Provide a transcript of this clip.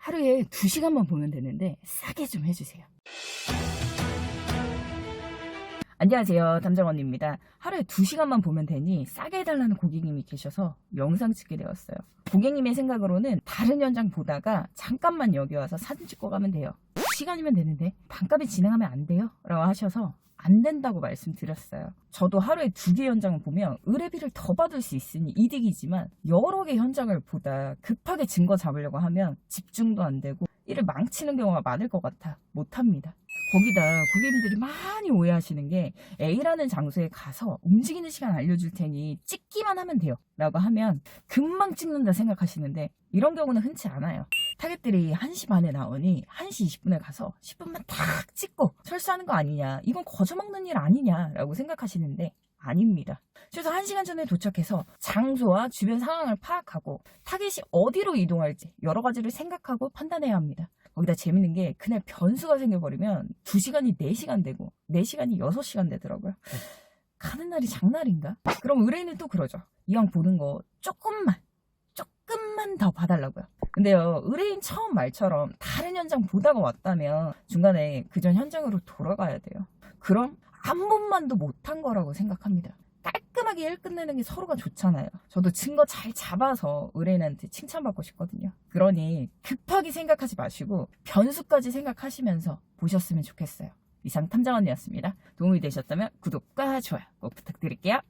하루에 2시간만 보면 되는데 싸게 좀 해주세요. 안녕하세요. 담정원입니다. 하루에 2시간만 보면 되니 싸게 해달라는 고객님이 계셔서 영상 찍게 되었어요. 고객님의 생각으로는 다른 현장 보다가 잠깐만 여기 와서 사진 찍고 가면 돼요. 시간이면 되는데 반값에 진행하면 안 돼요? 라고 하셔서 안 된다고 말씀드렸어요. 저도 하루에 두 개 현장을 보면 의뢰비를 더 받을 수 있으니 이득이지만 여러 개 현장을 보다 급하게 증거 잡으려고 하면 집중도 안 되고 일을 망치는 경우가 많을 것 같아 못합니다. 거기다 고객님들이 많이 오해하시는 게 A라는 장소에 가서 움직이는 시간 알려줄 테니 찍기만 하면 돼요. 라고 하면 금방 찍는다 생각하시는데 이런 경우는 흔치 않아요. 타겟들이 1시 반에 나오니 1시 20분에 가서 10분만 탁 찍고 철수하는 거 아니냐. 이건 거저 먹는 일 아니냐라고 생각하시는데 아닙니다. 최소 1시간 전에 도착해서 장소와 주변 상황을 파악하고 타겟이 어디로 이동할지 여러 가지를 생각하고 판단해야 합니다. 거기다 재밌는 게 그날 변수가 생겨버리면 2시간이 4시간 되고 4시간이 6시간 되더라고요. 가는 날이 장날인가? 그럼 의뢰인은 또 그러죠. 이왕 보는 거 조금만 조금만 더 봐달라고요. 근데요, 의뢰인 처음 말처럼 다른 현장 보다가 왔다면 중간에 그전 현장으로 돌아가야 돼요. 그럼 한 번만도 못한 거라고 생각합니다. 깔끔하게 일 끝내는 게 서로가 좋잖아요. 저도 증거 잘 잡아서 의뢰인한테 칭찬받고 싶거든요. 그러니 급하게 생각하지 마시고 변수까지 생각하시면서 보셨으면 좋겠어요. 이상 탐정 언니였습니다. 도움이 되셨다면 구독과 좋아요 꼭 부탁드릴게요.